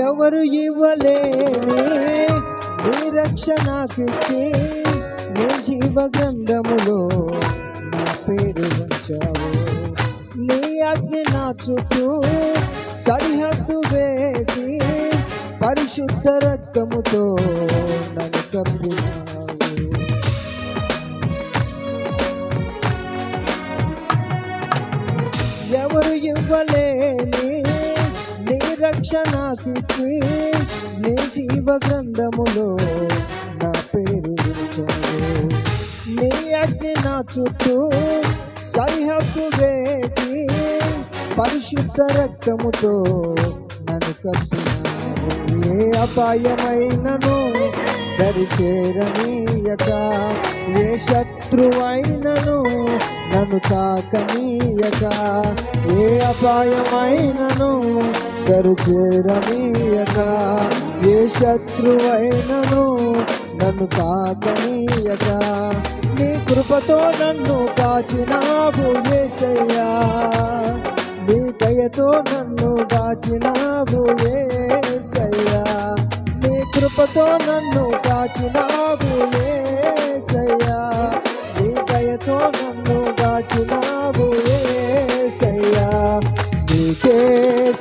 ఎవరు ఇవ్వలేని నీ రక్షణకిచ్చి నీ జీవ గ్రంథములో నా పేరు ఉంచావు. నీ అగ్ని నా చుట్టూ సరిహద్దు వేసి పరిశుద్ధ రక్తముతో నన్ను కప్పినావు ఎవరు ఇవ్వలే రక్షణకిచ్చి నీ జీవ గ్రంథములో నా పేరు నీ అగ్ని నా చుట్టూ సరిహద్దు వేసి పరిశుద్ధ రక్తముతో నన్ను కప్పినావు. ఏ అపాయమైనను దరిచేరనీయక ఏ శత్రువైనను నన్ను తాకనీయక ఏ అపాయమైనను దరిచేరనీయక ఏ శత్రువైనను నన్ను తాకనీయక. నీ కృపతో నన్ను కాచినావు ఏసయ్యా నీ దయతో నన్ను దాచినావు ఏసయ్యా నీ కృపతో నన్ను కాచినావు ఏసయ్యా నీ దయతో నన్ను దాచినావు ఏ